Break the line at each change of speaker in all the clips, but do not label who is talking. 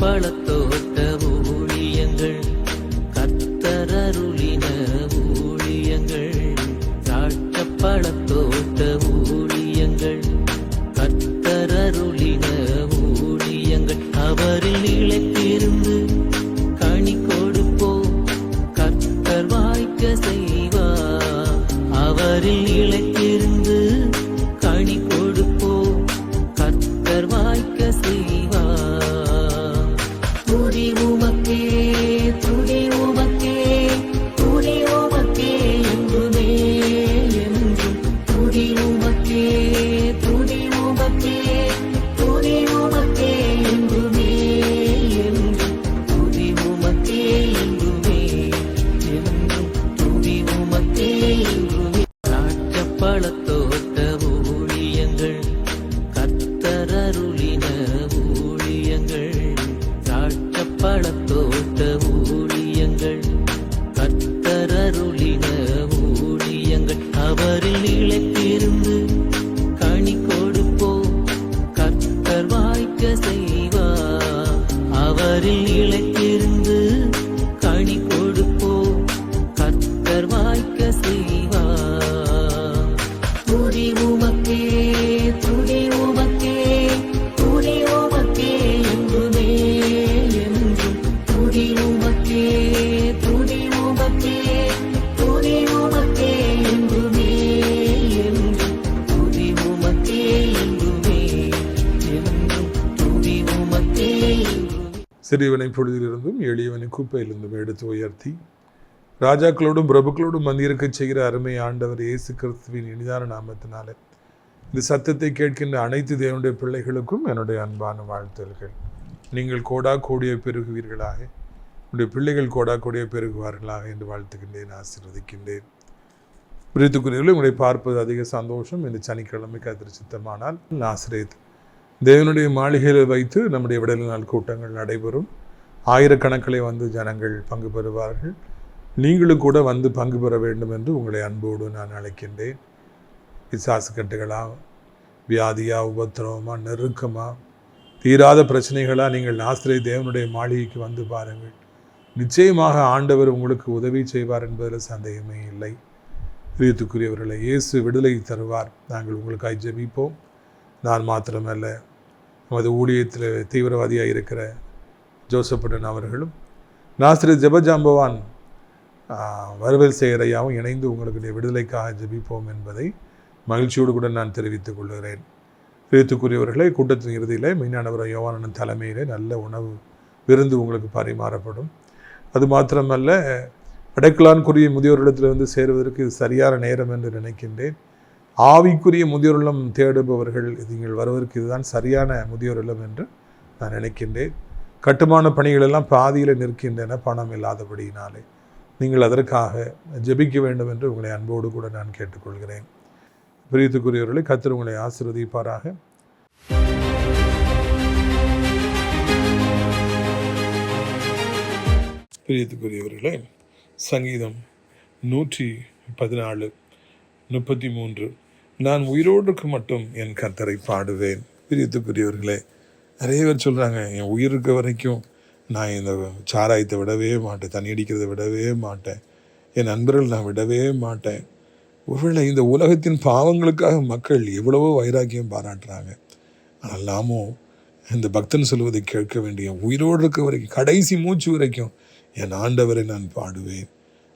பழத்தோட்ட
சிறியவனை பொழுதிலிருந்தும் எளியவனை குப்பையிலிருந்தும் எடுத்து உயர்த்தி ராஜாக்களோடும் பிரபுக்களோடும் வந்திருக்கச் செய்கிற அருமை ஆண்டவர் இயேசு கிறிஸ்துவின் இனிதான நாமத்தினாலே இந்த சத்தத்தை கேட்கின்ற அனைத்து தேவனுடைய பிள்ளைகளுக்கும் என்னுடைய அன்பான வாழ்த்துதல்கள் நீங்கள் கோடா கோடிய பெருகுவீர்களாக உங்களுடைய பிள்ளைகள் கோடா கூடிய பெருகுவார்களாக என்று வாழ்த்துகின்றேன் ஆசீர்வதிக்கின்றேன். பிரித்துக்குரியவர்கள் உங்களை பார்ப்பது அதிக சந்தோஷம் இந்த சனிக்கிழமை கத்திர சித்தமானால் ஆசிரியர் தேவனுடைய மாளிகையில் வைத்து நம்முடைய விடல் நாள் கூட்டங்கள் நடைபெறும். ஆயிரக்கணக்கிலே வந்து ஜனங்கள் பங்கு பெறுவார்கள். நீங்களும் கூட வந்து பங்கு பெற வேண்டும் என்று உங்களை அன்போடு நான் அழைக்கின்றேன். பிசாசு கட்டுகளா வியாதியா உபத்திரவமா நெருக்கமா தீராத பிரச்சனைகளாக நீங்கள் ஆசிரியர் தேவனுடைய மாளிகைக்கு வந்து பாருங்கள். நிச்சயமாக ஆண்டவர் உங்களுக்கு உதவி செய்வார் என்பதில் சந்தேகமே இல்லை. பிரியத்துக்குரியவர்களை இயேசு விடுதலை தருவார். நாங்கள் உங்களுக்காக ஜெபிப்போம். நான் மாத்திரமல்ல நமது ஊழியத்தில் தீவிரவாதியாக இருக்கிற ஜோசப்படன் அவர்களும் நாசிரியர் ஜெபஜாம்பவான் வரவேல் செய்கிறையாவும் இணைந்து உங்களுக்கு விடுதலைக்காக ஜெபிப்போம் என்பதை மகிழ்ச்சியோடு கூட நான் தெரிவித்துக் கொள்கிறேன். பிரியத்துக்குரியவர்களை கூட்டத்தின் இறுதியில் மீனானவர் யோவானன் தலைமையிலே நல்ல உணவு விருந்து உங்களுக்கு பரிமாறப்படும். அது மாத்திரமல்ல அடைக்கலான்குரிய முதியோரிடத்தில் வந்து சேருவதற்கு இது சரியான நேரம் என்று நினைக்கின்றேன். ஆவிக்குரிய முதியோரில்லம் தேடுபவர்கள் நீங்கள் வருவதற்கு இதுதான் சரியான முதியோர் இல்லம் என்று நான் நினைக்கின்றேன். கட்டுமான பணிகள் எல்லாம் பாதியில் நிற்கின்றன பணம் இல்லாதபடியினாலே. நீங்கள் அதற்காக ஜெபிக்க வேண்டும் என்று உங்களை அன்போடு கூட நான் கேட்டுக்கொள்கிறேன். பிரியத்துக்குரியவர்களை கத்திர உங்களை ஆசீர்வதிப்பாராக. பிரியத்துக்குரியவர்களே சங்கீதம் நூற்றி பதினாலு. முப்பத்தி மூன்று. நான் உயிரோடுக்கு மட்டும் என் கத்தரை பாடுவேன். பிரியத்துக்குரியவர்களே நிறைய பேர் சொல்கிறாங்க என் உயிர் இருக்க வரைக்கும் நான் இந்த சாராயத்தை விடவே மாட்டேன் தண்ணி அடிக்கிறத விடவே மாட்டேன். என் நண்பர்கள் நான் விடவே மாட்டேன். ஒருவேளை இந்த உலகத்தின் பாவங்களுக்காக மக்கள் எவ்வளவோ வைராக்கியம் பாராட்டுறாங்க. ஆனால் நாமும் இந்த பக்தன் சொல்வதை கேட்க வேண்டிய உயிரோடு இருக்க வரைக்கும் கடைசி மூச்சு வரைக்கும் என் ஆண்டவரை நான் பாடுவேன்.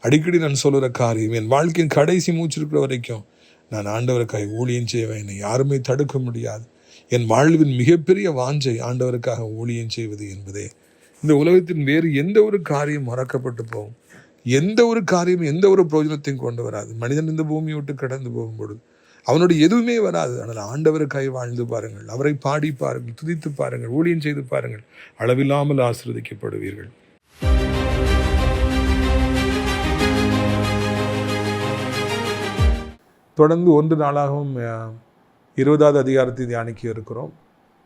அடிக்கடி நான் சொல்கிற காரியம் என் வாழ்க்கையின் கடைசி மூச்சு இருக்கிற வரைக்கும் நான் ஆண்டவருக்காக ஊழியம் செய்வேன். என்னை யாருமே தடுக்க முடியாது. என் வாழ்வின் மிகப்பெரிய வாஞ்சை ஆண்டவருக்காக ஊழியம் செய்வது என்பதே. இந்த உலகத்தின் வேறு எந்த ஒரு காரியம் மறக்கப்பட்டு போகும். எந்த ஒரு காரியம் எந்த ஒரு பிரயோஜனத்தையும் கொண்டு வராது. மனிதன் இந்த பூமியை விட்டு கடந்து போகும் பொழுது அவனோட எதுவுமே வராது. ஆனால் ஆண்டவருக்காய் வாழ்ந்து பாருங்கள். அவரை பாடி பாருங்கள் துதித்து பாருங்கள் ஊழியம் செய்து பாருங்கள். அளவில்லாமல் ஆசிர்வதிக்கப்படுவீர்கள். தொடர்ந்து ஒன்று நாளாகவும் இருபதாவது அதிகாரத்தை தியானிக்க இருக்கிறோம்.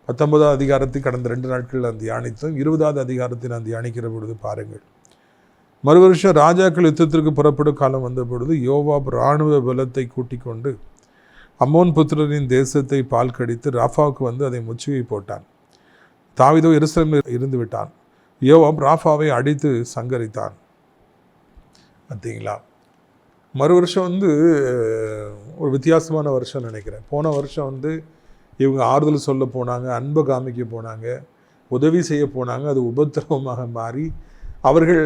பத்தொன்பதாவது அதிகாரத்தை கடந்த ரெண்டு நாட்களில் நான் தியானித்தோம். இருபதாவது அதிகாரத்தை நான் தியானிக்கிற பொழுது பாருங்கள். மறு வருஷம் ராஜாக்கள் யுத்தத்திற்கு புறப்படும் காலம் வந்த பொழுது யோவாப் இராணுவ பலத்தை கூட்டிக் கொண்டு அம்மோன் புத்திரரின் தேசத்தை பால் கடித்து ராஃபாவுக்கு வந்து அதை முற்றுகை போட்டான். தாவிதோ எருசலேமில் இருந்து விட்டான். யோவாப் ராஃபாவை அடித்து சங்கரித்தான். பார்த்தீங்களா? மறு வருஷம் வந்து ஒரு வித்தியாசமான வருஷம் நினைக்கிறேன். போன வருஷம் வந்து இவங்க ஆறுதல் சொல்ல போனாங்க அன்பை காமிக்க போனாங்க உதவி செய்ய போனாங்க அது உபத்திரவமாக மாறி அவர்கள்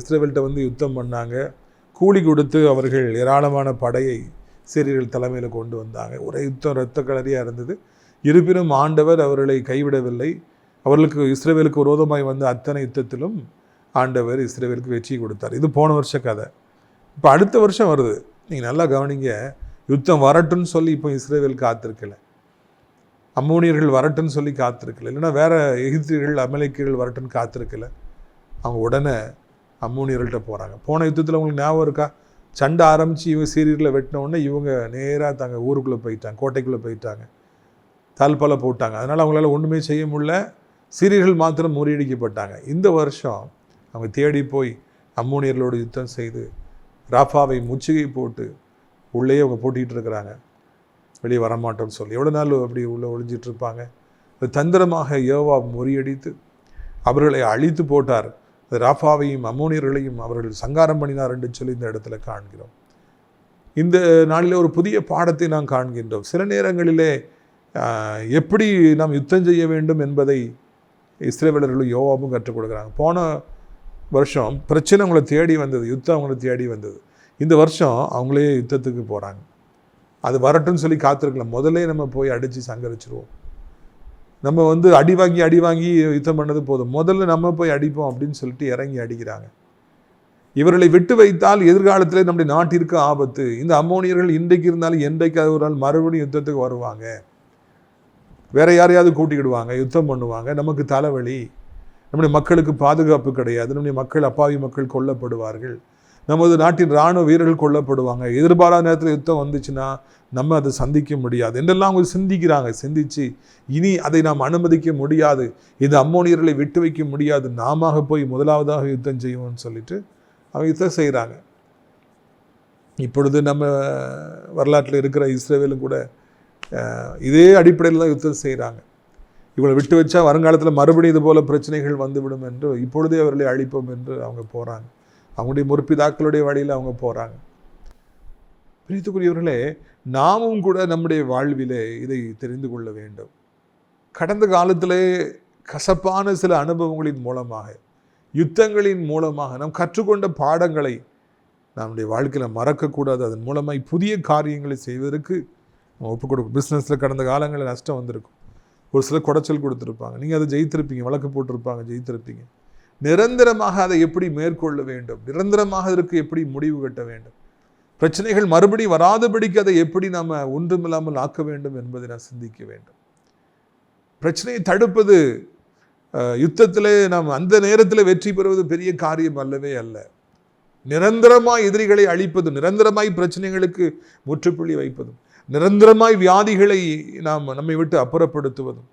இஸ்ரேவேல்கிட்ட வந்து யுத்தம் பண்ணாங்க. கூலி கொடுத்து அவர்கள் ஏராளமான படையை சீரியர்கள் தலைமையில் கொண்டு வந்தாங்க. ஒரே யுத்தம் இரத்த கலரியாக இருந்தது. இருப்பினும் ஆண்டவர் அவர்களை கைவிடவில்லை. அவர்களுக்கு இஸ்ரேவேலுக்கு விரோதமாய் வந்த அத்தனை யுத்தத்திலும் ஆண்டவர் இஸ்ரேவேலுக்கு வெற்றி கொடுத்தார். இது போன வருஷ கதை. இப்போ அடுத்த வருஷம் வருது. நீங்கள் நல்லா கவனிங்க. யுத்தம் வரட்டும்னு சொல்லி இப்போ இஸ்ரேவேல் காத்திருக்கல. அம்மோனியர்கள் வரட்டும்னு சொல்லி காத்திருக்கல. இல்லைன்னா வேறு எகிப்தியர்கள் அமலேக்கியர்கள் வரட்டும்னு காத்திருக்கல. அவங்க உடனே அம்மோனியர்கள்ட்ட போகிறாங்க போன யுத்தத்தில் உங்களுக்கு ஞாபகம் இருக்கா? சண்டை ஆரம்பித்து இவங்க சீரியரில் வெட்டின உடனே இவங்க நேராக தாங்க ஊருக்குள்ளே போயிட்டாங்க கோட்டைக்குள்ளே போயிட்டாங்க. தாழ்பால போட்டாங்க. அதனால் அவங்களால ஒன்றுமே செய்ய முடியல. சீரியர்கள் மாத்திரம் முறியடிக்கப்பட்டாங்க. இந்த வருஷம் அவங்க தேடி போய் அம்மோனியர்களோட யுத்தம் செய்து ராஃபாவை முச்சுகை போட்டு உள்ளே அவங்க போட்டிகிட்டு இருக்கிறாங்க. வெளியே வரமாட்டோம்னு சொல்லி. எவ்வளோ நாள் அப்படி உள்ளே ஒழிஞ்சிட்டு இருப்பாங்க? அது தந்திரமாக யோவா முறியடித்து அவர்களை அழித்து போட்டார். அது ராஃபாவையும் அம்மோனியர்களையும் அவர்கள் சங்காரம் பண்ணினார் என்று சொல்லி இந்த இடத்துல காண்கிறோம். இந்த நாளில் ஒரு புதிய பாடத்தை நாம் காண்கின்றோம். சில நேரங்களிலே எப்படி நாம் யுத்தம் செய்ய வேண்டும் என்பதை இஸ்ரேவேலர்களும் யோவாவும் கற்றுக் கொடுக்குறாங்க. போன வருஷம் பிரச்சனை அவங்கள தேடி வந்தது யுத்தம் அவங்கள தேடி வந்தது. இந்த வருஷம் அவங்களே யுத்தத்துக்கு போகிறாங்க அது வரட்டும்னு சொல்லி காத்திருக்கலாம் முதல்ல நம்ம போய் அடித்து சங்கரிச்சிருவோம். நம்ம வந்து அடி வாங்கி அடி வாங்கி யுத்தம் பண்ணது போதும். முதல்ல நம்ம போய் அடிப்போம் அப்படின்னு சொல்லிட்டு இறங்கி அடிக்கிறாங்க. இவர்களை விட்டு வைத்தால் எதிர்காலத்தில் நம்முடைய நாட்டிற்கு ஆபத்து. இந்த அம்மோனியர்கள் இன்றைக்கு இருந்தாலும் என்றைக்காவது ஒரு நாள் மறுபடியும் யுத்தத்துக்கு வருவாங்க? வேற யாரையாவது கூட்டிக்கிடுவாங்க யுத்தம் பண்ணுவாங்க. நமக்கு தலைவலி. நம்முடைய மக்களுக்கு பாதுகாப்பு கிடையாது. நம்முடைய மக்கள் அப்பாவி மக்கள் கொல்லப்படுவார்கள். நமது நாட்டின் இராணுவ வீரர்கள் கொல்லப்படுவாங்க. எதிர்பாராத நேரத்தில் யுத்தம் வந்துச்சுன்னா நம்ம அதை சந்திக்க முடியாது. என்றெல்லாம் அவங்க சிந்திக்கிறாங்க. சிந்திச்சு இனி அதை நாம் அனுமதிக்க முடியாது. இந்த அம்மோனியர்களை விட்டு வைக்க முடியாது. நாம போய் முதலாவதாக யுத்தம் செய்வோம்னு சொல்லிட்டு அவங்க யுத்தம் செய்கிறாங்க இப்பொழுது நம்ம வரலாற்றில் இருக்கிற இஸ்ரேவேலும் கூட இதே அடிப்படையில் தான் யுத்தம் செய்கிறாங்க இவங்களை விட்டு வச்சா வருங்காலத்தில் மறுபடியும் இது போல பிரச்சனைகள் வந்துவிடும் என்று இப்பொழுதே அவர்களை அழிப்போம் என்று அவங்க போகிறாங்க அவங்களுடைய முற்பிதாக்களுடைய வழியில் அவங்க போகிறாங்க பிரித்துக்குரியவர்களே நாமும் கூட நம்முடைய வாழ்விலே இதை தெரிந்து கொள்ள வேண்டும். கடந்த காலத்திலே கசப்பான சில அனுபவங்களின் மூலமாக யுத்தங்களின் மூலமாக நாம் கற்றுக்கொண்ட பாடங்களை நம்முடைய வாழ்க்கையில் மறக்கக்கூடாது. அதன் மூலமாக புதிய காரியங்களை செய்வதற்கு நம்ம ஒப்புக் கொடுக்கும் பிஸ்னஸில் கடந்த காலங்களில் நஷ்டம் வந்திருக்கும். ஒரு சில குடைச்சல் கொடுத்துருப்பாங்க. நீங்கள் அதை ஜெயித்திருப்பீங்க வழக்கு போட்டிருப்பாங்க ஜெயித்திருப்பீங்க. நிரந்தரமாக அதை எப்படி மேற்கொள்ள வேண்டும்? நிரந்தரமாக அதற்கு எப்படி முடிவு கட்ட வேண்டும்? பிரச்சனைகள் மறுபடியும் வராதபடிக்கு அதை எப்படி நாம் ஒன்றுமில்லாமல் ஆக்க வேண்டும் என்பதை நான் சிந்திக்க வேண்டும். பிரச்சனையை தடுப்பது அஹ், யுத்தத்திலே நாம் அந்த நேரத்தில் வெற்றி பெறுவது பெரிய காரியம் அல்லவே அல்ல. நிரந்தரமாக எதிரிகளை அழிப்பதும் நிரந்தரமாய் பிரச்சனைகளுக்கு முற்றுப்புள்ளி வைப்பதும். நிரந்தரமாய் வியாதிகளை நாம் நம்மை விட்டு அப்புறப்படுத்துவதும்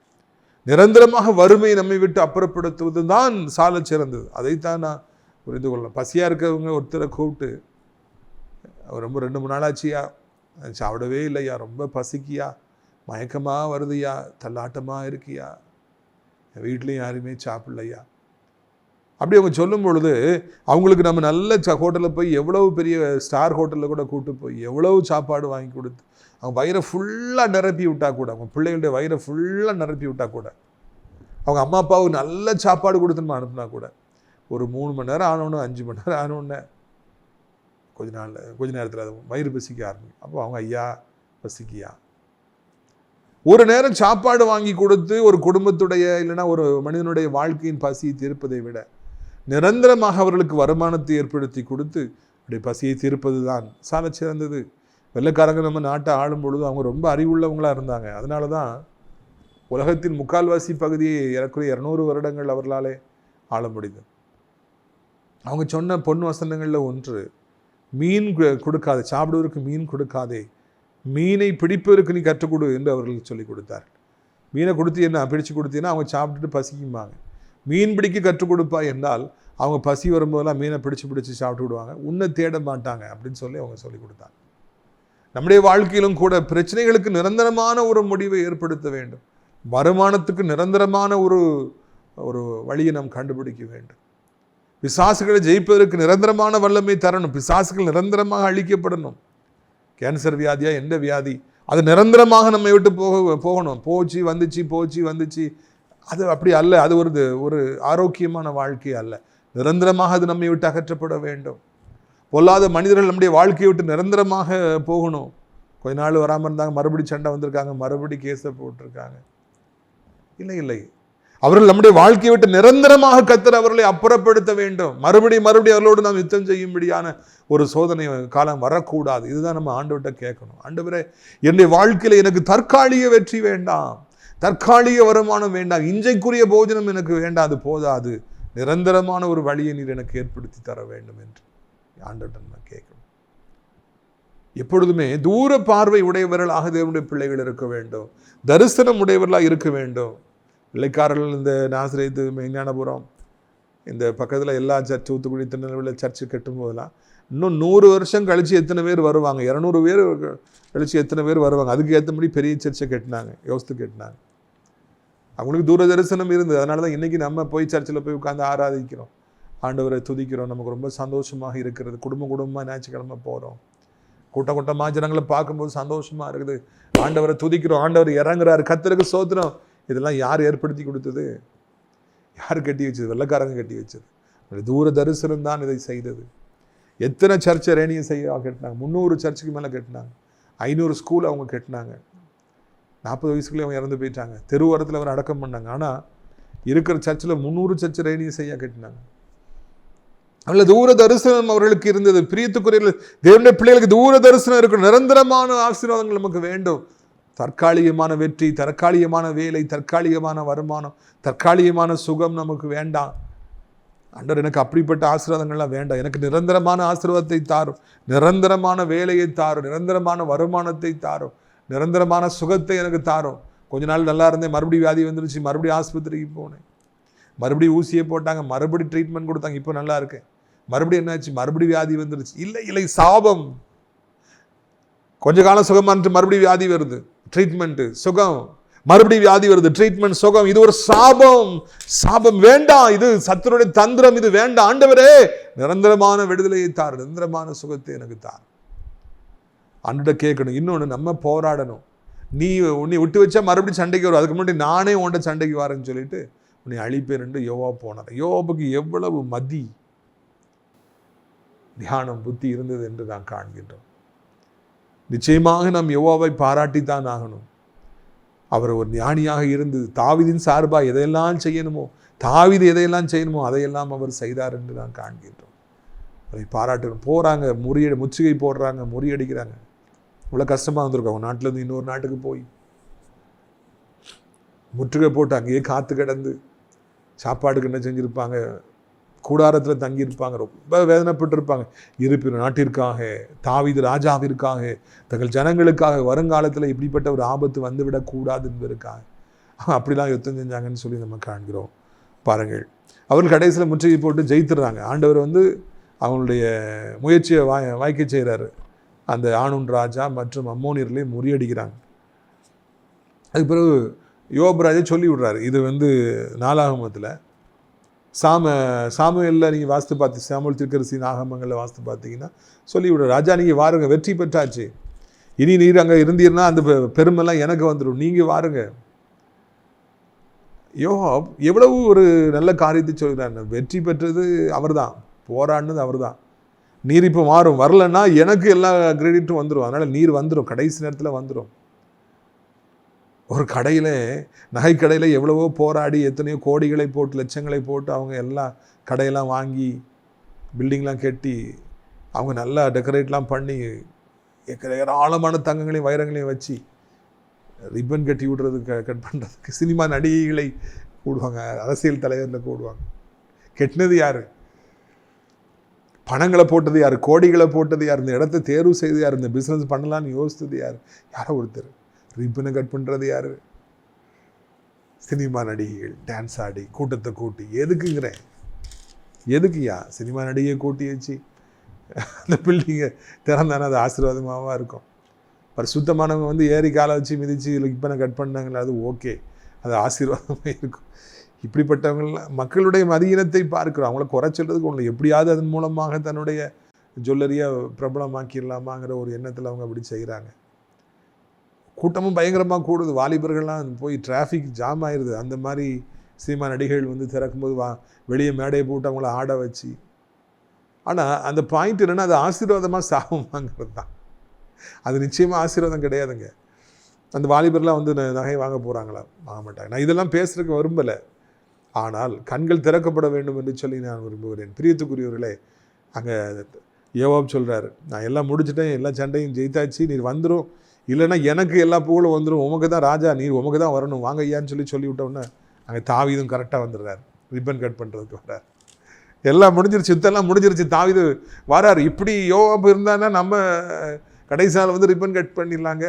நிரந்தரமாக வறுமை நம்மை விட்டு அப்புறப்படுத்துவதும் தான் சால சிறந்தது. அதைத்தான் நான் புரிந்து கொள்ளலாம் பசியாக இருக்கிறவங்க ஒருத்தரை கூப்பிட்டு அவர் ரொம்ப ரெண்டு மூணு நாளாச்சியா? சாப்பிடவே இல்லையா? ரொம்ப பசிக்கியா? மயக்கமாக வருதுயா? தள்ளாட்டமாக இருக்கியா? வீட்லேயும் யாருமே சாப்பிடலையா? அப்படி அவங்க சொல்லும் பொழுது அவங்களுக்கு நம்ம நல்ல ச ஹோட்டலில் போய் எவ்வளவு பெரிய ஸ்டார் ஹோட்டலில் கூட கூப்பிட்டு போய் எவ்வளவு சாப்பாடு வாங்கி கொடுத்து அவங்க வயிறை ஃபுல்லாக நிரப்பி விட்டால் கூட அவங்க பிள்ளைகளுடைய வயிறை ஃபுல்லாக நிரப்பி விட்டால் கூட அவங்க அம்மா அப்பாவுக்கு நல்ல சாப்பாடு கொடுத்துன்னு அனுப்புனா கூட ஒரு மூணு மணி நேரம் ஆனோடனே அஞ்சு மணி நேரம் ஆனோடனே கொஞ்ச நாளில் கொஞ்ச நேரத்தில் அது வயிறு பசிக்க ஆரம்பிக்கும். அப்போ அவங்க ஐயா பசிக்கியா? ஒரு நேரம் சாப்பாடு வாங்கி கொடுத்து ஒரு குடும்பத்துடைய இல்லைன்னா ஒரு மனிதனுடைய வாழ்க்கையின் பசியை தீர்ப்பதை விட நிரந்தரமாக அவர்களுக்கு வருமானத்தை ஏற்படுத்தி கொடுத்து அப்படி பசியை தீர்ப்பது தான் சால சிறந்தது வெள்ளைக்காரங்க நம்ம நாட்டை ஆளும் பொழுது அவங்க ரொம்ப அறிவுள்ளவங்களாக இருந்தாங்க. அதனால தான் உலகத்தின் முக்கால்வாசி பகுதியை ஏறக்குறைய இரநூறு வருடங்கள் அவர்களாலே ஆள முடிந்தது. அவங்க சொன்ன பொன் வசனங்களில் ஒன்று மீன் கு- கொடுக்காதே சாப்பிடுவதற்கு மீன் கொடுக்காதே மீனை பிடிப்பதற்கு நீ கற்றுக் கொடு என்று அவர்களுக்கு சொல்லிக் கொடுத்தார் மீனை கொடுத்து என்ன பிடிச்சு கொடுத்தீங்கன்னா அவங்க சாப்பிட்டுட்டு பசிக்குமாங்க மீன் பிடிக்க கற்றுக் கொடுப்பா என்றால் அவங்க பசி வரும்போதெல்லாம் மீனை பிடிச்சு பிடிச்சி சாப்பிட்டு விடுவாங்க. உன்னை தேட மாட்டாங்க அப்படின்னு சொல்லி அவங்க சொல்லிக் கொடுத்தாங்க. நம்முடைய வாழ்க்கையிலும் கூட பிரச்சனைகளுக்கு நிரந்தரமான ஒரு முடிவை ஏற்படுத்த வேண்டும். வருமானத்துக்கு நிரந்தரமான ஒரு ஒரு வழியை நாம் கண்டுபிடிக்க வேண்டும். பிசாசுகளை ஜெயிப்பதற்கு நிரந்தரமான வல்லமை தரணும். பிசாசுகள் நிரந்தரமாக அழிக்கப்படணும். கேன்சர் வியாதியா எந்த வியாதி? அது நிரந்தரமாக நம்மை விட்டு போக போகணும். போச்சு வந்துச்சு போச்சு வந்துச்சு. அது அப்படி அல்ல. அது ஒரு ஒரு ஆரோக்கியமான வாழ்க்கை அல்ல. நிரந்தரமாக அது நம்மை விட்டு அகற்றப்பட வேண்டும். பொல்லாத மனிதர்கள் நம்முடைய வாழ்க்கையை விட்டு நிரந்தரமாக போகணும். கொஞ்ச நாள் வராமல் இருந்தாங்க மறுபடி சண்டை வந்திருக்காங்க மறுபடி கேஸை போட்டிருக்காங்க. இல்லை இல்லை. அவர்கள் நம்முடைய வாழ்க்கையை விட்டு நிரந்தரமாக கத்தர் அவர்களை அப்புறப்படுத்த வேண்டும். மறுபடியும் மறுபடியும் அவர்களோடு நாம் யுத்தம் செய்யும்படியான ஒரு சோதனை காலம் வரக்கூடாது. இதுதான் நம்ம ஆண்டவர்கிட்ட கேட்கணும். ஆண்டவரே என்னுடைய வாழ்க்கையில் எனக்கு தற்காலிக வெற்றி வேண்டாம். தற்காலிக வருமானம் வேண்டாம். இஞ்சைக்குரிய போஜனம் எனக்கு வேண்டாம். அது போதாது. நிரந்தரமான ஒரு வழியை நீர் எனக்கு ஏற்படுத்தி தர வேண்டும் என்று. ஆண்டவர்கிட்ட நம்ம கேட்கணும் எப்பொழுதுமே தூர பார்வை உடையவர்களாக தேவனுடைய பிள்ளைகள் இருக்க வேண்டும். தரிசனம் உடையவர்களாக இருக்க வேண்டும். வெள்ளைக்காரர்கள் இந்த நாசிரியத்து மெய்ஞானபுரம் இந்த பக்கத்தில் எல்லா சர்ச் தூத்துக்குடி திருநெல்வேலியில் சர்ச்சு கட்டும் போதெல்லாம் இன்னும் நூறு வருஷம் கழித்து எத்தனை பேர் வருவாங்க? இரநூறு பேர் கழித்து எத்தனை பேர் வருவாங்க? அதுக்கு ஏற்றபடி பெரிய சர்ச்சை கட்டினாங்க யோசித்து கட்டினாங்க. அவங்களுக்கு தூர தரிசனம் இருந்தது. அதனால தான் இன்றைக்கி நம்ம போய் சர்ச்சில் போய் உட்காந்து ஆராதிக்கிறோம். ஆண்டவரை துதிக்கிறோம். நமக்கு ரொம்ப சந்தோஷமாக இருக்கிறது. குடும்ப குடும்பமாக ஞாயிற்றுக்கிழமை போகிறோம் கூட்டம் கூட்டமாக ஜனங்களை பார்க்கும்போது சந்தோஷமாக இருக்குது. ஆண்டவரை துதிக்கிறோம். ஆண்டவர் இறங்குறாரு. கத்தருக்கு சோத்திரம். இதெல்லாம் யார் ஏற்படுத்தி கொடுத்தது? யார் கட்டி வச்சது? வெள்ளக்காரங்க கட்டி வச்சது. தூர தரிசனம் தான் இதை செய்தது. எத்தனை சர்ச்சை ரேணியை செய்ய கட்டினாங்க. முந்நூறு சர்ச்சுக்கு மேலே கட்டினாங்க. ஐநூறு ஸ்கூல் அவங்க கட்டினாங்க. நாற்பது வயசுக்குள்ளே அவங்க இறந்து போயிட்டாங்க. தெருவோரத்தில் அவர் அடக்கம் பண்ணாங்க. ஆனால் இருக்கிற சர்ச்சில் முந்நூறு சர்ச்சை ரேணியை செய்ய கட்டினாங்க. அதில் தூர தரிசனம் அவர்களுக்கு இருந்தது. பிரியத்துக்குரிய தேவனுடைய பிள்ளைகளுக்கு தூர தரிசனம் இருக்கும் நிரந்தரமான ஆசீர்வாதங்கள் நமக்கு வேண்டும். தற்காலிகமான வெற்றி தற்காலிகமான வேலை தற்காலிகமான வருமானம் தற்காலிகமான சுகம் நமக்கு வேண்டாம். அண்டர் எனக்கு அப்படிப்பட்ட ஆசீர்வாதங்கள்லாம் வேண்டாம். எனக்கு நிரந்தரமான ஆசீர்வாதத்தை தாரும். நிரந்தரமான வேலையை தாரும். நிரந்தரமான வருமானத்தை தாரும். நிரந்தரமான சுகத்தை எனக்கு தாரும். கொஞ்ச நாள் நல்லா இருந்தேன். மறுபடியும் வியாதி வந்துருச்சு. மறுபடியும் ஆஸ்பத்திரிக்கு போனேன். மறுபடியும் ஊசியை போட்டாங்க. மறுபடியும் ட்ரீட்மெண்ட் கொடுத்தாங்க. இப்போ நல்லா இருக்கேன். மறுபடியும் என்னாச்சு? மறுபடியும் வியாதி வந்துருச்சு. இல்லை இல்லை சாபம். கொஞ்ச காலம் சுகமானது மறுபடியும் வியாதி வருது. ட்ரீட்மெண்ட்டு சுகம். மறுபடியும் வியாதி வருது. ட்ரீட்மெண்ட் சுகம். இது ஒரு சாபம். சாபம் வேண்டாம். இது சத்துருடைய தந்திரம். இது வேண்டாம். ஆண்டவரே நிரந்தரமான விடுதலையை தார். நிரந்தரமான சுகத்தை எனக்கு தார். ஆண்டுகிட்ட கேட்கணும். இன்னொன்று நம்ம போராடணும். நீ உன்னை விட்டு வச்சா மறுபடியும் சண்டைக்கு வரும். அதுக்கு முன்னாடி நானே உன்ட்ட சண்டைக்கு வரேன்னு சொல்லிட்டு உன்னை அழிப்பேன் யோவா போனார் யோவாவுக்கு எவ்வளவு மதி. தியானம் புத்தி இருந்தது என்று நாம் காண்கின்றோம். நிச்சயமாக நாம் யோவாவை பாராட்டித்தான் ஆகணும். அவர் ஒரு ஞானியாக இருந்தது தாவிதின் சார்பாக எதையெல்லாம் செய்யணுமோ தாவிது எதையெல்லாம் செய்யணுமோ அதையெல்லாம் அவர் செய்தார் என்று நாம் காண்கின்றோம். அதை பாராட்டுறோம் போகிறாங்க முறியடி முற்றுகை போடுறாங்க முறியடிக்கிறாங்க. இவ்வளோ கஷ்டமாக வந்திருக்கும் அவங்க நாட்டிலேருந்து இன்னொரு நாட்டுக்கு போய். முற்றுகை போட்டு அங்கேயே காற்று கிடந்து சாப்பாடுக்கு என்ன செஞ்சுருப்பாங்க? கூடாரத்தில் தங்கியிருப்பாங்க. ரொம்ப வேதனைப்பட்டிருப்பாங்க. இருப்பினும் நாட்டிற்காக தாவிது ராஜாவிற்காக தங்கள் ஜனங்களுக்காக வருங்காலத்தில் இப்படிப்பட்ட ஒரு ஆபத்து வந்துவிடக்கூடாது என்பதற்காக அப்படிலாம் யுத்தம் செஞ்சாங்கன்னு சொல்லி நம்ம காண்கிறோம். பாருங்கள். அவர்கள் கடைசியில் முற்றுகை போட்டு ஜெயித்துடுறாங்க. ஆண்டவர் வந்து அவங்களுடைய முயற்சியை வாய் வாய்க்க செய்கிறாரு அந்த ஆணுன் ராஜா மற்றும் அம்மோனியர்களையும் முறியடிக்கிறாங்க. அதுக்கு பிறகு யோபராஜை சொல்லி விடுறாரு இது வந்து நாலாகமத்தில் சாம சாமுவேலில் நீங்கள் வாஸ்து பார்த்து சாமுல் திருக்கரசி நாகமங்களில் வாஸ்து பார்த்தீங்கன்னா சொல்லி விடுற ராஜா நீங்கள் வாருங்க வெற்றி பெற்றாச்சு. இனி நீர் அங்கே இருந்தீர்னா அந்த பெ- பெருமைலாம் எனக்கு வந்துடும் நீங்கள் வாருங்க. யோகாப் எவ்வளவு ஒரு நல்ல காரியத்தை சொல்கிறார். வெற்றி பெற்றது அவர் தான் போராடினது அவர் தான் நீர் இப்போ மாறும். வரலன்னா எனக்கு எல்லா கிரெடிட்டும் வந்துடும் அதனால் நீர் வந்துடும் கடைசி நேரத்தில் வந்துடும் ஒரு கடையில் நகை கடையில் எவ்வளவோ போராடி எத்தனையோ கோடிகளை போட்டு லட்சங்களை போட்டு அவங்க எல்லாம் கடையெல்லாம் வாங்கி பில்டிங்லாம் கட்டி அவங்க நல்லா டெக்கரேட்லாம் பண்ணி ஏராளமான தங்கங்களையும் வைரங்களையும் வச்சு ரிப்பன் கட்டி விடுறது க கட் பண்ணுறதுக்கு சினிமா நடிகைகளை கூடுவாங்க அரசியல் தலைவரில் கூடுவாங்க. கெட்டினது யார்? பணங்களை போட்டது யார்? கோடிகளை போட்டது யார்? இந்த இடத்த தேர்வு செய்து யார்? இந்த பிஸ்னஸ் பண்ணலான்னு யோசித்தது யார்? யாரோ ஒருத்தர். ரிப்பனை கட் பண்ணுறது யார்? சினிமா நடிகைகள் டான்ஸ் ஆடி கூட்டத்தை கூட்டி எதுக்குங்கிறேன் எதுக்குயா சினிமா நடிகையை கூட்டி வச்சு அந்த பில்டிங்கை திறந்தானே அது ஆசீர்வாதமாக இருக்கும்? ஒரு சுத்தமானவங்க வந்து ஏறி காலை வச்சு மிதித்து ரிப்பனை கட் பண்ணாங்களே? அது ஓகே அது ஆசீர்வாதமாக இருக்கும். இப்படிப்பட்டவங்களாம் மக்களுடைய மதியினத்தை பார்க்குறோம். அவங்கள குறை சொல்கிறதுக்கு ஒன்று எப்படியாவது அதன் மூலமாக தன்னுடைய ஜுவல்லரியை பிரபலமாக்கிடலாமாங்கிற ஒரு எண்ணத்தில் அவங்க அப்படி செய்கிறாங்க கூட்டமும் பயங்கரமாக கூடுது. வாலிபர்கள்லாம் போய் டிராஃபிக் ஜாம் ஆயிடுது அந்த மாதிரி சினிமா நடிகைகள் வந்து திறக்கும்போது வா வெளியே மேடையை போட்டு அவங்கள ஆட வச்சு. ஆனால் அந்த பாயிண்ட் என்னென்னா அது ஆசீர்வாதமாக சாகுமாங்கிறது தான் அது நிச்சயமாக ஆசீர்வாதம் கிடையாதுங்க. அந்த வாலிபர்லாம் வந்து நகை வாங்க போகிறாங்களா வாங்க மாட்டாங்க. நான் இதெல்லாம் பேசுகிறதுக்கு விரும்பலை. ஆனால் கண்கள் திறக்கப்பட வேண்டும் என்று சொல்லி நான் விரும்புகிறேன். பிரியத்துக்குரியவர்களே அங்கே யோவாப் சொல்கிறாரு நான் எல்லாம் முடிச்சிட்டேன். எல்லா சண்டையும் ஜெயித்தாச்சு. நீர் வந்துடும் இல்லைன்னா எனக்கு எல்லா புகழும் வந்துடும் உமக்கு தான் ராஜா நீர் உமக்கு தான் வரணும். வாங்க ஐயான்னு சொல்லி சொல்லி விட்டோன்னே அங்கே தாவிதும் கரெக்டாக வந்துடுறாரு. ரிப்பன் கட் பண்ணுறதுக்கு வர்றார். எல்லாம் முடிஞ்சிருச்சு யுத்தம்லாம் முடிஞ்சிருச்சு. தாவிது வராரு இப்படி யோவாப் இருந்தான்னா நம்ம கடைசியால் வந்து ரிப்பன் கட் பண்ணிடலாங்க.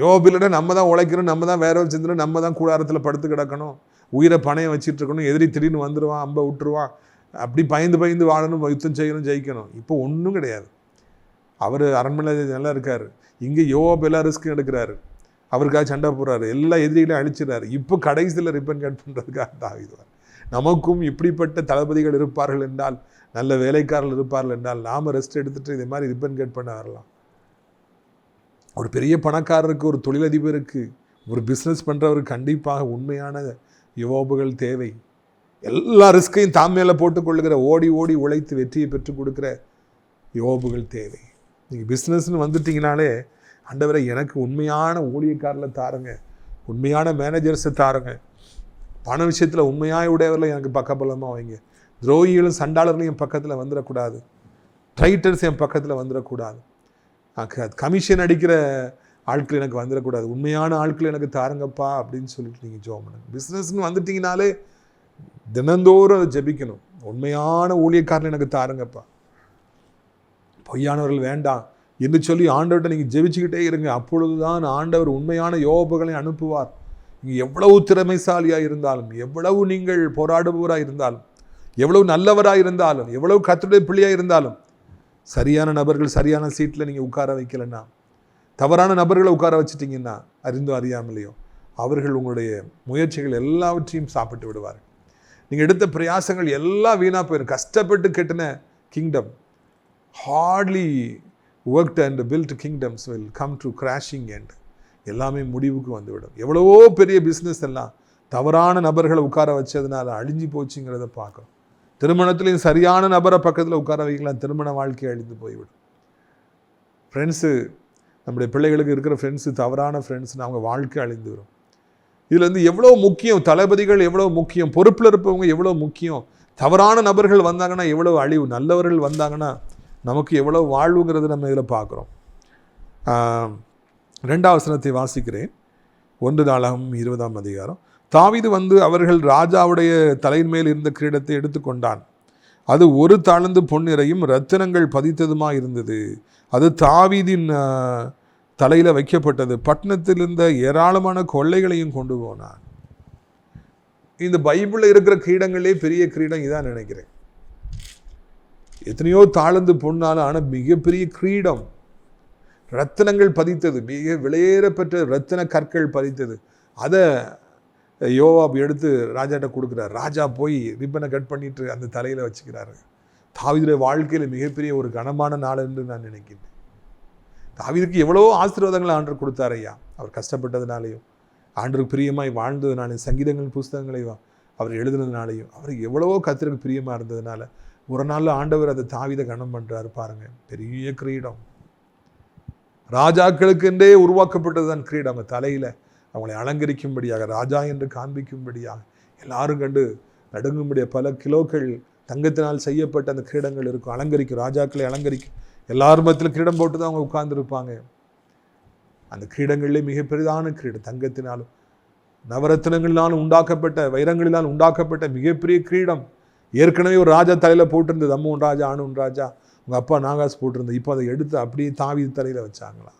யோபிலட நம்ம தான் உழைக்கணும் நம்ம தான் வேற ஒரு சிந்தனை நம்ம தான் கூடாரத்தில் படுத்து கிடக்கணும். உயிரை பணையம் வச்சுட்டு இருக்கணும். எதிரி திடீர்னு வந்துடுவான் அம்பை விட்டுருவான் அப்படி பயந்து பயந்து வாழணும் யுத்தம் செய்யணும் ஜெயிக்கணும். இப்போ ஒன்றும் கிடையாது. அவர் அரண்மனை நல்லா இருக்கார். இங்கே யோவாப் எல்லா ரிஸ்க்கும் எடுக்கிறாரு. அவருக்காக சண்டை போடுறாரு. எல்லா எதிரிகளையும் அழிச்சிடறாரு. இப்போ கடைசியில் ரிப்பன் கட் பண்ணுறதுக்காக தாவிதுவார் நமக்கும் இப்படிப்பட்ட தளபதிகள் இருப்பார்கள் என்றால் நல்ல வேலைக்காரர்கள் இருப்பார்கள் என்றால் நாம் ரெஸ்ட் எடுத்துகிட்டு இதே மாதிரி ரிப்பன் கட் பண்ண வரலாம். ஒரு பெரிய பணக்காரருக்கு ஒரு தொழிலதிபருக்கு ஒரு பிஸ்னஸ் பண்ணுறவருக்கு கண்டிப்பாக உண்மையான யுவோபுகள் தேவை. எல்லா ரிஸ்கையும் தாம் மேலே போட்டுக்கொள்ளுகிற ஓடி ஓடி உழைத்து வெற்றியை பெற்றுக் கொடுக்குற யோபுகள் தேவை. நீங்கள் பிஸ்னஸ்னு வந்துட்டீங்கனாலே ஆண்டவரை எனக்கு உண்மையான ஊழியக்காரில் தாருங்க. உண்மையான மேனேஜர்ஸை தாருங்க. பண விஷயத்தில் உண்மையாக உடையவர்களை எனக்கு பக்கபலமாக வைங்க. துரோகிகளும் சண்டாளர்களும் என் பக்கத்தில் வந்துடக்கூடாது ட்ரைட்டர்ஸ் என் பக்கத்தில் வந்துடக்கூடாது கமிஷன் அடிக்கிற ஆட்கள் எனக்கு வந்துடக்கூடாது உண்மையான ஆட்கள் எனக்கு தாருங்கப்பா அப்படின்னு சொல்லிட்டு நீங்கள் ஜோம் பண்ணுங்க. பிஸ்னஸ்னு வந்துட்டிங்கனாலே தினந்தோறும் அதை ஜெபிக்கணும். உண்மையான ஊழியக்காரன் எனக்கு தாருங்கப்பா. பொய்யானவர்கள் வேண்டாம் என்று சொல்லி ஆண்டவர்கிட்ட நீங்கள் ஜெபிச்சுக்கிட்டே இருங்க. அப்பொழுதுதான் ஆண்டவர் உண்மையான யோபுகளை அனுப்புவார். நீங்கள் எவ்வளவு திறமைசாலியாக இருந்தாலும் எவ்வளவு நீங்கள் போராடுபவராக இருந்தாலும் எவ்வளவு நல்லவராக இருந்தாலும் எவ்வளவு கத்துடைய பிள்ளையாக இருந்தாலும் சரியான நபர்கள் சரியான சீட்டில் நீங்கள் உட்கார வைக்கலைன்னா தவறான நபர்களை உட்கார வச்சிட்டிங்கன்னா அறிந்தோ அறியாமலையோ அவர்கள் உங்களுடைய முயற்சிகள் எல்லாவற்றையும் சாப்பிட்டு விடுவார்கள். நீங்கள் எடுத்த பிரயாசங்கள் எல்லாம் வீணாக போயிடும் கஷ்டப்பட்டு கெட்டின kingdom hardly worked and built kingdoms will come to crashing and எல்லாமே முடிவுக்கு வந்துவிடும். எவ்வளவோ பெரிய பிஸ்னஸ் எல்லாம் தவறான நபர்களை உட்கார வச்சதுனால அழிஞ்சு போச்சுங்கிறத பார்க்குறோம் திருமணத்துலேயும் சரியான நபரை பக்கத்தில் உட்கார வைக்கலாம் திருமண வாழ்க்கை அழிந்து போய்விடும். ஃப்ரெண்ட்ஸு நம்முடைய பிள்ளைகளுக்கு இருக்கிற ஃப்ரெண்ட்ஸு தவறான ஃப்ரெண்ட்ஸ்னு அவங்க வாழ்க்கை அழிந்து வரும் இதில் வந்து எவ்வளோ முக்கியம் தளபதிகள் எவ்வளோ முக்கியம் பொறுப்பில் இருப்பவங்க எவ்வளோ முக்கியம் தவறான நபர்கள் வந்தாங்கன்னா எவ்வளோ அழிவு நல்லவர்கள் வந்தாங்கன்னா நமக்கு எவ்வளோ வாழ்வுங்கிறது நம்ம இதில் பார்க்குறோம் ரெண்டாவது வசனத்தை வாசிக்கிறேன். ஒன்று நாளாகும் இருபதாம் அதிகாரம். தாவீது வந்து அவர்கள் ராஜாவுடைய தலையின் மேல் இருந்த கிரீடத்தை எடுத்துக்கொண்டான் அது ஒரு தாழ்ந்து பொன்னிறையும் ரத்தினங்கள் பதித்ததுமாக இருந்தது. அது தாவீதின் தலையில் வைக்கப்பட்டது. பட்டணத்தில் இருந்த ஏராளமான கொள்ளைகளையும் கொண்டு போனான். இந்த பைபிளில் இருக்கிற கிரீடங்களே பெரிய கிரீடம் இதான் நினைக்கிறேன். எத்தனையோ தாழ்ந்து பொண்ணாலும் ஆனால் மிகப்பெரிய கிரீடம். ரத்தினங்கள் பதித்தது மிக விலையேறப்பெற்ற ரத்தின கற்கள் பதித்தது. அதை யோவாப் எடுத்து ராஜாட்ட கொடுக்குறார். ராஜா போய் ரிப்பனை கட் பண்ணிட்டு அந்த தலையில் வச்சுக்கிறாரு. தாவிதுடைய வாழ்க்கையில் மிகப்பெரிய ஒரு கனமான நாள் என்று நான் நினைக்கிறேன். தாவிதுக்கு எவ்வளவோ ஆசீர்வாதங்களை ஆண்டர் கொடுத்தார் ஐயா. அவர் கஷ்டப்பட்டதுனாலையும் ஆண்டருக்கு பிரியமாய் வாழ்ந்ததுனாலையும் சங்கீதங்கள் புஸ்தகங்களையும் அவர் எழுதுனதுனாலையும் அவருக்கு எவ்வளவோ கத்திரக்கு பிரியமாக இருந்ததுனால ஒரு நாளில் ஆண்டவர் அதை தாவித கனம் பண்ணுறாரு பாருங்க. பெரிய கிரீடம். ராஜாக்களுக்கென்றே உருவாக்கப்பட்டது தான் கிரீடம். அவங்க தலையில் அவங்களை அலங்கரிக்கும்படியாக ராஜா என்று காண்பிக்கும்படியாக எல்லாரும் கண்டு நடுங்கும்படிய பல கிலோக்கள் தங்கத்தினால் செய்யப்பட்ட அந்த கிரீடங்கள் இருக்கும். அலங்கரிக்கும். ராஜாக்களை அலங்கரிக்கும் எல்லார் மத்தியில் கிரீடம் போட்டு தான் அவங்க உட்கார்ந்துருப்பாங்க. அந்த கிரீடங்களிலே மிக பெரிதான கிரீடம். தங்கத்தினாலும் நவரத்தினங்களினாலும் உண்டாக்கப்பட்ட வைரங்களினால் உண்டாக்கப்பட்ட மிகப்பெரிய கிரீடம். ஏற்கனவே ஒரு ராஜா தலையில் போட்டிருந்தது. அம்மன் ராஜா ஆணுன் ராஜா. உங்கள் அப்பா நாகாஸ் போட்டிருந்தது. இப்போ அதை எடுத்து அப்படியே தாவி தலையில் வச்சாங்களா?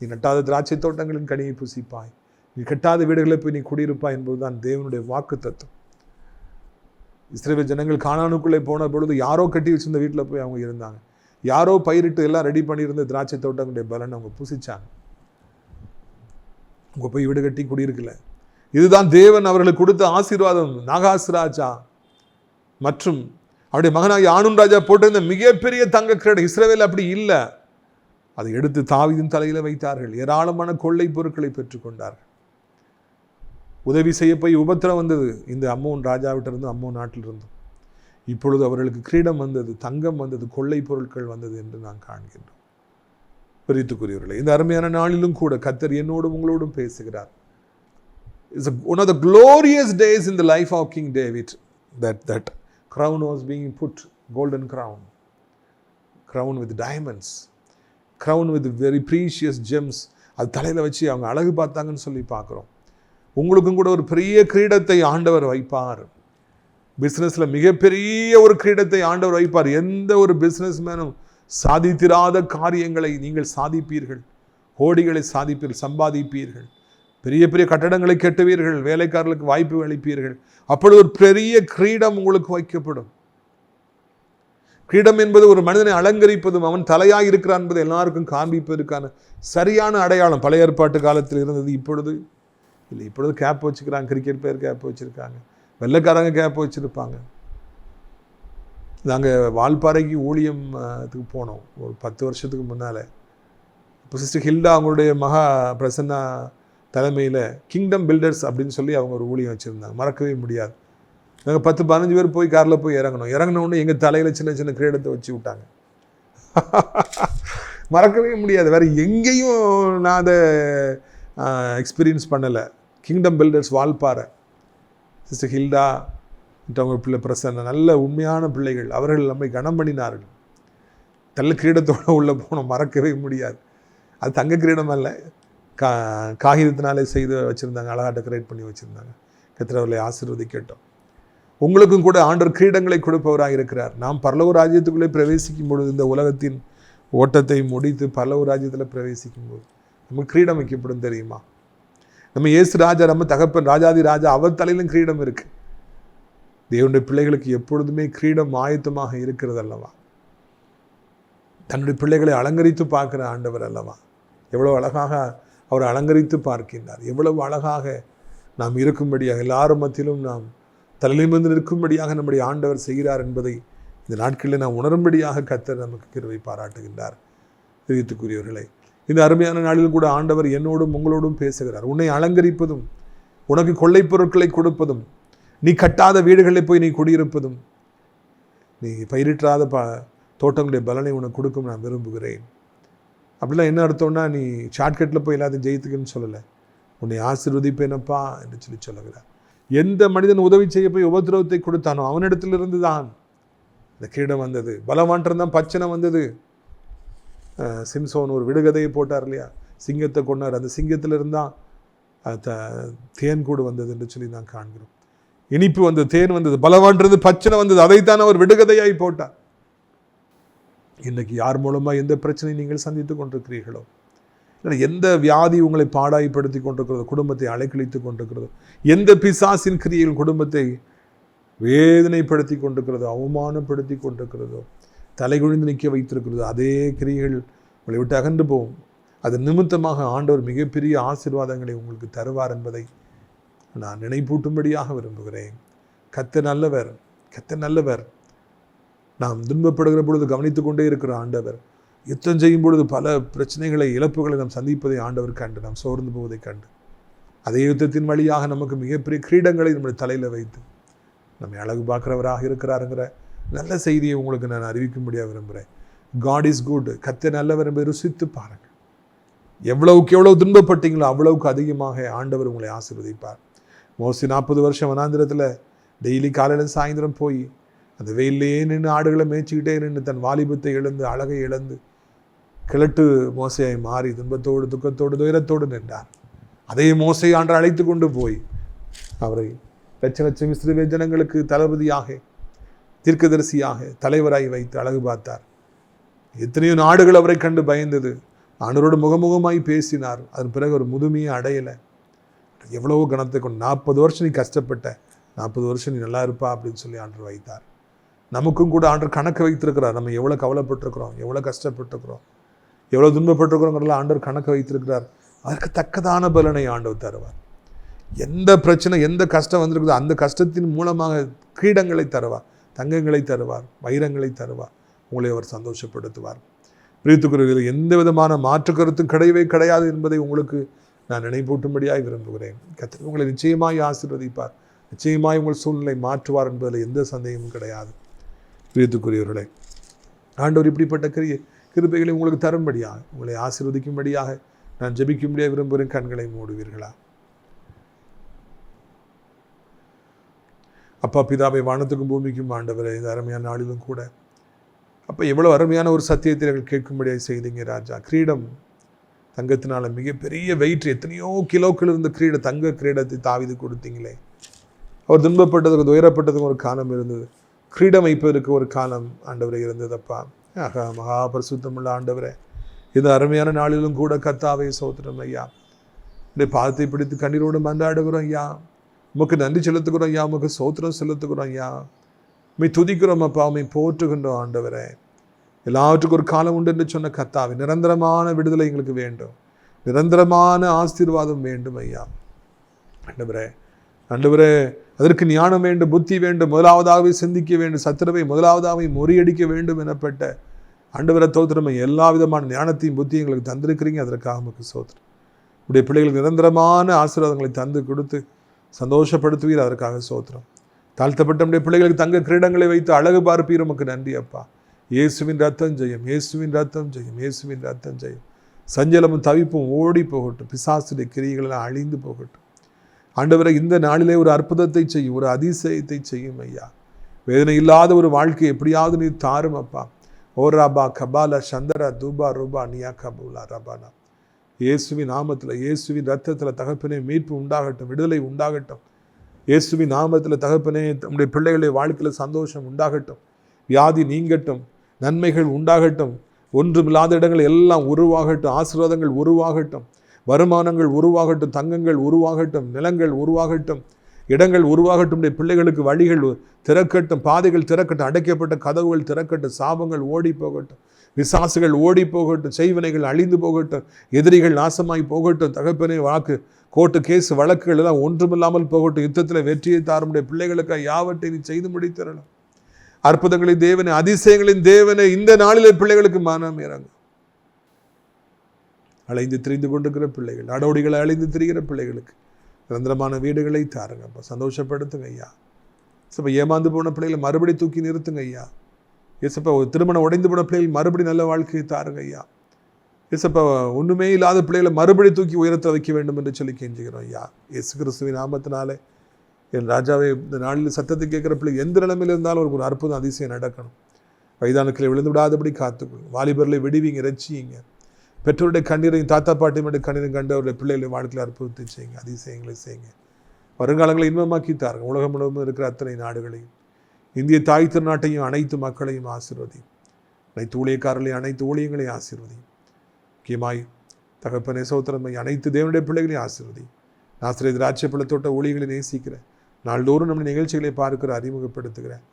நீ நட்டாத திராட்சை தோட்டங்களின் கனியை புசிப்பாய். நீ கட்டாத வீடுகளை போய் நீ குடியிருப்பாய் என்பதுதான் தேவனுடைய வாக்கு தத்துவம் இஸ்ரேல் ஜனங்கள் காணானுக்குள்ளே போன பொழுது யாரோ கட்டி வச்சிருந்த வீட்டில் போய் அவங்க இருந்தாங்க. யாரோ பயிரிட்டு எல்லாம் ரெடி பண்ணியிருந்த திராட்சை தோட்டங்களுடைய பலன் அவங்க புசிச்சாங்க. அவங்க போய் வீடு கட்டி குடியிருக்கல. இதுதான் தேவன் அவர்களுக்கு கொடுத்த ஆசீர்வாதம். நாகாஸ் ராஜா. மற்றும் அவருடைய மகனாகி ஆனும் ராஜா போட்டிருந்த மிகப்பெரிய தங்க கிரீடம் இஸ்ரேவேல் அப்படி இல்லை. அதை எடுத்து தாவிதின் தலையில் வைத்தார்கள். ஏராளமான கொள்ளை பொருட்களை பெற்றுக்கொண்டார்கள் உதவி செய்ய போய் உபத்திரம் வந்தது இந்த அம்மோன் ராஜாவிட்டிருந்து அம்மோன் நாட்டிலிருந்தும். இப்பொழுது அவர்களுக்கு கிரீடம் வந்தது தங்கம் வந்தது கொள்ளை பொருட்கள் வந்தது என்று நான் காண்கின்றோம். பிரித்துக்குரியவர்களே இந்த அருமையான நாளிலும் கூட கத்தர் என்னோடும் உங்களோடும் பேசுகிறார். It's one of the glorious days in the life of king David that that crown was being put golden crown. Crown with diamonds. Crown with very precious gems. அது தலையில் வச்சு அவங்க அழகு பார்த்தாங்கன்னு சொல்லி பார்க்குறோம். உங்களுக்கும் கூட ஒரு பெரிய கிரீடத்தை ஆண்டவர் வைப்பார். பிஸ்னஸில் மிகப்பெரிய ஒரு கிரீடத்தை ஆண்டவர் வைப்பார். எந்த ஒரு பிஸ்னஸ் மேனும் சாதித்திராத காரியங்களை நீங்கள் சாதிப்பீர்கள். கோடிகளை சாதிப்பீர்கள் சம்பாதிப்பீர்கள். பெரிய பெரிய கட்டடங்களை கெட்டுவீர்கள் வேலைக்காரர்களுக்கு வாய்ப்பு அளிப்பீர்கள். அப்பொழுது ஒரு பெரிய கிரீடம் உங்களுக்கு வைக்கப்படும். கிரீடம் என்பது ஒரு மனிதனை அலங்கரிப்பதும் அவன் தலையாக இருக்கிறான் என்பதை எல்லாருக்கும் காண்பிப்பதற்கான சரியான அடையாளம். பழைய ஏற்பாட்டு காலத்தில் இருந்தது இப்பொழுது இல்லை. இப்பொழுது கேப் வச்சுக்கிறாங்க கிரிக்கெட் பிளேயர் கேப் வச்சுருக்காங்க வெள்ளைக்காரங்க கேப் வச்சுருப்பாங்க. நாங்கள் வால்பாறைக்கு ஊழியத்துக்கு போனோம் ஒரு பத்து வருஷத்துக்கு முன்னால். இப்போ சிஸ்டர் ஹில்டா அவங்களுடைய மகா பிரசன்னா தலைமையில் கிங்டம் பில்டர்ஸ் அப்படின்னு சொல்லி அவங்க ஒரு ஊழியம் வச்சுருந்தாங்க. மறக்கவே முடியாது. நாங்கள் பத்து பதினஞ்சு பேர் போய் காரில் போய் இறங்கணும். இறங்கினோடனே எங்கள் தலையில் சின்ன சின்ன கிரீடத்தை வச்சு விட்டாங்க. மறக்கவே முடியாது. வேறு எங்கேயும் நான் அதை எக்ஸ்பீரியன்ஸ் பண்ணலை. Kingdom builders Valparai. Sister Hilda மற்றவங்க பிள்ளை பிரசன்ன நல்ல உண்மையான பிள்ளைகள். அவர்கள் நம்மை கனம் பண்ணினார்கள். நல்ல கிரீடத்தோடு உள்ளே போனோம். மறக்கவே முடியாது. அது தங்க கிரீடம் அல்ல. கா காகிதத்தினாலே செய்து வச்சுருந்தாங்க அழகாக டெக்கரேட் பண்ணி வச்சுருந்தாங்க. கத்திரவர்களை ஆசீர்வதிக்கட்டும். உங்களுக்கும் கூட ஆண்டவர் கிரீடங்களை கொடுப்பவராக இருக்கிறார். நாம் பரலவ ராஜ்யத்துக்குள்ளே பிரவேசிக்கும் பொழுது இந்த உலகத்தின் ஓட்டத்தை முடித்து பரலவ ராஜ்யத்தில் பிரவேசிக்கும் போது நமக்கு கிரீடம் வைக்கப்படும் தெரியுமா? நம்ம இயேசு ராஜா நம்ம தகப்பன் ராஜாதி ராஜா அவர் தலையிலும் கிரீடம் இருக்கு. தேவனுடைய பிள்ளைகளுக்கு எப்பொழுதுமே கிரீடம் ஆயத்தமாக இருக்கிறது அல்லவா? தன்னுடைய பிள்ளைகளை அலங்கரித்து பார்க்குற ஆண்டவர் அல்லவா? எவ்வளவு அழகாக அவர் அலங்கரித்து பார்க்கின்றார். எவ்வளவு அழகாக நாம் இருக்கும்படியாக எல்லாரும் மத்தியிலும் நாம் தலையிலிருந்து நிற்கும்படியாக நம்முடைய ஆண்டவர் செய்கிறார் என்பதை இந்த நாட்களில் நாம் உணரும்படியாக கத்தர் நமக்கு கிருவை பாராட்டுகின்றார். தெரிவித்துக்குரியவர்களை இந்த அருமையான நாளில் கூட ஆண்டவர் என்னோடும் உங்களோடும் பேசுகிறார். உன்னை அலங்கரிப்பதும் உனக்கு கொள்ளைப் பொருட்களை கொடுப்பதும் நீ கட்டாத வீடுகளில் போய் நீ குடியிருப்பதும் நீ பயிரிட்டாத ப தோட்டங்களுடைய பலனை உனக்கு கொடுக்கும் நான் விரும்புகிறேன். அப்படிலாம் என்ன அர்த்தம்னா நீ ஷார்ட்கட்டில் போய் எல்லாத்தையும் ஜெயித்துக்குன்னு சொல்லலை. உன்னை ஆசிர்வதிப்பேனப்பா என்று சொல்லி சொல்லுகிறார். எந்த மனிதன் உதவி செய்ய போய் உபதிரவத்தை கொடுத்தானோ அவனிடத்திலிருந்து தான் இந்த கிரீடம் வந்தது. பலவான்றம் தான் பச்சனை வந்தது சிம்சோன் ஒரு விடுகதையை போட்டார் இல்லையா? சிங்கத்தை கொண்டார் அந்த சிங்கத்திலிருந்து தான் த- தேன் கூடு வந்தது என்று சொல்லி நான் காண்கிறோம். இனிப்பு வந்தது தேன் வந்தது பலவான்றது பச்சனை வந்தது. அதைத்தான் அவர் விடுகதையாய் போட்டார். இன்றைக்கி யார் மூலமாக எந்த பிரச்சனையை நீங்கள் சந்தித்து கொண்டிருக்கிறீர்களோ? இல்லை எந்த வியாதி உங்களை பாடாய்ப்படுத்தி கொண்டிருக்கிறதோ குடும்பத்தை அலைக்கழித்து கொண்டிருக்கிறதோ எந்த பிசாசின் கிரியைகள் குடும்பத்தை வேதனைப்படுத்தி கொண்டிருக்கிறதோ அவமானப்படுத்தி கொண்டிருக்கிறதோ தலைகுழிந்து நிற்க வைத்திருக்கிறதோ அதே கிரியைகள் உங்களை விட்டு அகன்று போகும். அது நிமித்தமாக ஆண்டவர் மிகப்பெரிய ஆசீர்வாதங்களை உங்களுக்கு தருவார் என்பதை நான் நினைப்பூட்டும்படியாக விரும்புகிறேன். கத்த நல்லவர் கத்த நல்லவர். நாம் துன்பப்படுகிற பொழுது கவனித்து கொண்டே இருக்கிற ஆண்டவர் யுத்தம் செய்யும் பொழுது பல பிரச்சனைகளை இழப்புகளை நாம் சந்திப்பதை ஆண்டவர் கண்டு நாம் சோர்ந்து போவதை கண்டு. அதே யுத்தத்தின் வழியாக நமக்கு மிகப்பெரிய கிரீடங்களை நம்முடைய தலையில் வைத்து நம்மை அழகு பார்க்குறவராக இருக்கிறாருங்கிற நல்ல செய்தியை உங்களுக்கு நான் அறிவிக்கும்படியாக விரும்புகிறேன் காட் இஸ் குட் கத்தை நல்லவர் என்பதை ருசித்து பாருங்கள். எவ்வளவுக்கு எவ்வளவு துன்பப்பட்டீங்களோ அவ்வளவுக்கு அதிகமாக ஆண்டவர் உங்களை ஆசீர்வதிப்பார். மோஸ்ட்லி நாற்பது வருஷம் வனாந்திரத்தில் டெய்லி காலையில் சாயந்தரம் போய் அந்த வெயிலே நின்று ஆடுகளை மேய்ச்சிக்கிட்டே நின்று தன் வாலிபத்தை இழந்து அழகை இழந்து கிழட்டு மோசையாய் மாறி துன்பத்தோடு துக்கத்தோடு துயரத்தோடு நின்றார். அதே மோசை ஆண்டு அழைத்து கொண்டு போய் அவரை லட்ச லட்சம் இஸ்ரவேல் ஜனங்களுக்கு தளபதியாக தீர்க்கதரிசியாக தலைவராய் வைத்து அழகு பார்த்தார். எத்தனையோ நாடுகள் அவரை கண்டு பயந்தது. ஆண்டவரோடு முகமுகமாய் பேசினார். அதன் பிறகு ஒரு முதுமையை அடையலை. எவ்வளவோ கணத்தை கொண்டு நாற்பது வருஷம் நீ கஷ்டப்பட்ட நாற்பது வருஷம் நீ நல்லா இருப்பா அப்படின்னு சொல்லி ஆண்டவர் வைத்தார். நமக்கும் கூட ஆண்டர் கணக்கு வைத்திருக்கிறார். நம்ம எவ்வளோ கவலைப்பட்டிருக்கிறோம் எவ்வளோ கஷ்டப்பட்டிருக்கிறோம் எவ்வளோ துன்பப்பட்டிருக்கிறோங்கிறதுல ஆண்டவர் கணக்கு வைத்திருக்கிறார். அதற்கு தக்கதான பலனை ஆண்டவர் தருவார். எந்த பிரச்சனை எந்த கஷ்டம் வந்திருக்குதோ அந்த கஷ்டத்தின் மூலமாக கிரீடங்களை தருவார் தங்கங்களை தருவார் வைரங்களை தருவார். உங்களை அவர் சந்தோஷப்படுத்துவார். பிரித்துக்குறதில் எந்த விதமான மாற்று கருத்தும் கிடையவே கிடையாது என்பதை உங்களுக்கு நான் நினைப்பூட்டும்படியாக விரும்புகிறேன். கர்த்தர் உங்களை நிச்சயமாய் ஆசீர்வதிப்பார். நிச்சயமாய் உங்கள் சூழ்நிலை மாற்றுவார் என்பதில் எந்த சந்தேகமும் கிடையாது. பிரியத்துக்குரியவர்களே ஆண்டவர் இப்படிப்பட்ட கிரிய கிருபைகளை உங்களுக்கு தரும்படியாக உங்களை ஆசீர்வதிக்கும்படியாக நான் ஜபிக்கும்படியாக விரும்புகிறேன் கண்களை மூடுவீர்களா? அப்பா பிதாவை வானத்துக்கும் பூமிக்கும் ஆண்டவர் இந்த அருமையான நாளிலும் கூட அப்போ எவ்வளோ அருமையான ஒரு சத்தியத்தை நீங்கள் கேட்கும்படியாக செய்தீங்க ராஜா. கிரீடம் தங்கத்தினால மிகப்பெரிய வெயிட் எத்தனையோ கிலோக்கள் இருந்த கிரீட தங்க கிரீடத்தை தாவிது கொடுத்தீங்களே. அவர் துன்பப்பட்டதுக்கு துயரப்பட்டதுக்கு ஒரு காலம் இருந்தது. கிரீடம் வைப்பதற்கு ஒரு காலம் ஆண்டவரை இருந்ததப்பா. ஆக மகா பரிசுத்தமுள்ள ஆண்டவரே இது அருமையான நாளிலும் கூட கத்தாவை சோத்திரம் ஐயா. இந்த பாதத்தை பிடித்து கண்ணீரோடு மன்றாடுகிறோம் ஐயா. உமக்கு நன்றி செலுத்துக்கிறோம் ஐயா உமக்கு சோத்திரம் செலுத்துகிறோம் ஐயா. உம்மை துதிக்கிறோம் அப்பா உம்மை போற்றுகின்றோம் ஆண்டவரே. எல்லாவற்றுக்கும் ஒரு காலம் உண்டு என்று சொன்ன கத்தாவை நிரந்தரமான விடுதலை எங்களுக்கு வேண்டும். நிரந்தரமான ஆசீர்வாதம் வேண்டும் ஐயா. ஆண்டவரே ஆண்டவரே அதற்கு ஞானம் வேண்டும் புத்தி வேண்டும் முதலாவதாகவே சிந்திக்க வேண்டும் சத்துருவை முதலாவதாகவே முறியடிக்க வேண்டும் எனப்பட்ட அண்டுவர தோத்திரமை எல்லா விதமான ஞானத்தையும் புத்தியும் எங்களுக்கு தந்திருக்கிறீங்க. அதற்காக நமக்கு சோத்திரம் உடைய பிள்ளைகளுக்கு நிரந்தரமான ஆசீர்வாதங்களை தந்து கொடுத்து சந்தோஷப்படுத்துவீர். அதற்காக சோத்திரம் தாழ்த்தப்பட்ட நம்முடைய பிள்ளைகளுக்கு தங்க கிரீடங்களை வைத்து அழகு பார்ப்பீர். உமக்கு நன்றி அப்பா. இயேசுவின் ரத்தம் ஜெயம் இயேசுவின் ரத்தம் ஜெயம் இயேசுவின் ரத்தம் ஜெயம். சஞ்சலமும் தவிப்பும் ஓடி போகட்டும். பிசாசுடைய கிரியைகளெல்லாம் அழிந்து போகட்டும். ஆண்டவரை இந்த நாளிலே ஒரு அற்புதத்தை செய்யும் ஒரு அதிசயத்தை செய்யும் ஐயா. வேதனை இல்லாத ஒரு வாழ்க்கை எப்படியாவது நீ தாரும் அப்பா. ஓ ரபா கபாலா சந்தரா தூபா ரூபா நியா கபூலா ரபானா. இயேசுவின் நாமத்தில் இயேசுவின் ரத்தத்தில் தகப்பனே மீட்பு உண்டாகட்டும் விடுதலை உண்டாகட்டும். இயேசுவின் நாமத்தில் தகப்பனே நம்முடைய பிள்ளைகளுடைய வாழ்க்கையில் சந்தோஷம் உண்டாகட்டும். வியாதி நீங்கட்டும் நன்மைகள் உண்டாகட்டும். ஒன்றுமில்லாத இடங்கள் எல்லாம் உருவாகட்டும் ஆசீர்வாதங்கள் உருவாகட்டும். வருமானங்கள் உருவாகட்டும் தங்கங்கள் உருவாகட்டும் நிலங்கள் உருவாகட்டும் இடங்கள் உருவாகட்டும் உடைய பிள்ளைகளுக்கு வழிகள் திறக்கட்டும் பாதைகள் திறக்கட்டும் அடைக்கப்பட்ட கதவுகள் திறக்கட்டும் சாபங்கள் ஓடி போகட்டும் விசாசுகள் ஓடி போகட்டும் செய்வினைகள் அழிந்து போகட்டும் எதிரிகள் நாசமாய் போகட்டும் தகப்பனை வாக்கு கோர்ட்டு கேஸ் வழக்குகள் எல்லாம் ஒன்றுமில்லாமல் போகட்டும் யுத்தத்தில் வெற்றியை தாருடைய பிள்ளைகளுக்கு யாவற்றை நீ செய்து முடித்தரலாம். அற்புதங்களின் தேவனை அதிசயங்களின் தேவனை இந்த நாளிலே பிள்ளைகளுக்கு மனம் இறங்கும். அலைந்து திரிந்து கொண்டிருக்கிற பிள்ளைகள் நடவடிக்கைகளை அலைந்து திரிகிற பிள்ளைகளுக்கு நிரந்தரமான வீடுகளை தாருங்க. அப்போ சந்தோஷப்படுத்துங்க ஐயா. இப்போ ஏமாந்து போன பிள்ளைகளை மறுபடி தூக்கி நிறுத்துங்க ஐயா. ஏசப்பா திருமணம் உடைந்து போன பிள்ளைகள் மறுபடி நல்ல வாழ்க்கையை தாருங்க ஐயா. ஏசப்பா ஒன்றுமே இல்லாத பிள்ளைகளை மறுபடி தூக்கி உயரத்தை வைக்க வேண்டும் என்று சொல்லி கெஞ்சுகிறோம் ஐயா. எசு கிறிஸ்துவின் நாமத்தினாலே என் ராஜாவை இந்த நாளில் சத்தத்தை கேட்குற பிள்ளை எந்த நிலைமையில் இருந்தாலும் ஒரு ஒரு அற்புதம் அதிசயம் நடக்கணும். வயதானுக்களை விழுந்து விடாதபடி காத்துக்கணும் வாலிபர்களை விடுவீங்க ரசிங்க பெற்றோருடைய கண்ணீரையும் தாத்தா பாட்டியுடைய கண்ணீரையும் கண்டு அவருடைய பிள்ளைகளை வாழ்க்கையில் அற்புதத்தை செய்யுங்க அதிசயங்களை செய்யுங்க. வருங்காலங்களை இன்பமாக்கி தாருங்க உலகம் முழுவதும் இருக்கிற அத்தனை நாடுகளையும் இந்திய தாய் திருநாட்டையும் அனைத்து மக்களையும் ஆசீர்வதி அனைத்து ஊழியக்காரர்களையும் அனைத்து ஊழியங்களையும் ஆசீர்வதி முக்கியமாய் தகப்ப சோத்திரமை அனைத்து தேவனுடைய பிள்ளைகளையும் ஆசீர்வதி ஆசிரியர் திராட்சை பழத்தோட்ட ஊழியர்களை நேசிக்கிறேன் நாள்தோறும் நம்ம நிகழ்ச்சிகளை பார்க்கிற அறிமுகப்படுத்துகிறேன்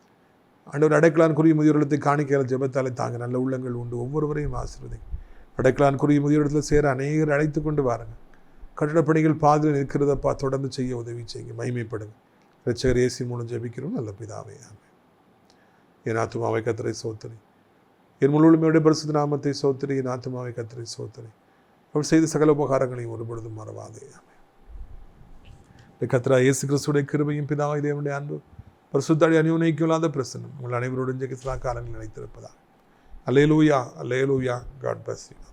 ஆண்டவர் அடைக்கலான் குறிய முதியோரத்தை காணிக்கையால் ஜெபத்தாலே தாங்க நல்ல உள்ளங்கள் உண்டு. ஒவ்வொருவரையும் ஆசீர்வதி அடைக்கலான் குறிய முதியோரத்தில் சேர அநேகர் அழைத்து கொண்டு வாருங்க கட்டிடப்பணிகள் பாதியில் நிற்கிறதப்பா தொடர்ந்து செய்ய உதவி செய்யுங்க மகிமைப்படுங்க ரட்சகர் ஏசி மூலம் ஜபிக்கிறோம். நல்ல பிதாவே ஆமென். என் ஆத்துமாவை கத்திரை சோத்தரி. என் முழுமையுடைய பரிசுத்த நாமத்தை சோத்திரி. என் ஆத்துமாவை கத்திரை சோத்தரி. அவள் செய்த சகல உபகாரங்களையும் ஒருபொழுதும் மறவாதே ஆமென். இந்த கத்ரா இயேசு கிறிஸ்துடைய கிருபையும் பிதாவை தேவனுடைய அன்பு பரிசுத்தாடி அநியோனைக்கும் இல்லாத பிரசனம் உங்கள் அனைவரோடும் ஜெகிஸ்லா காலங்கள் நினைத்திருப்பதா hallelujah hallelujah God bless you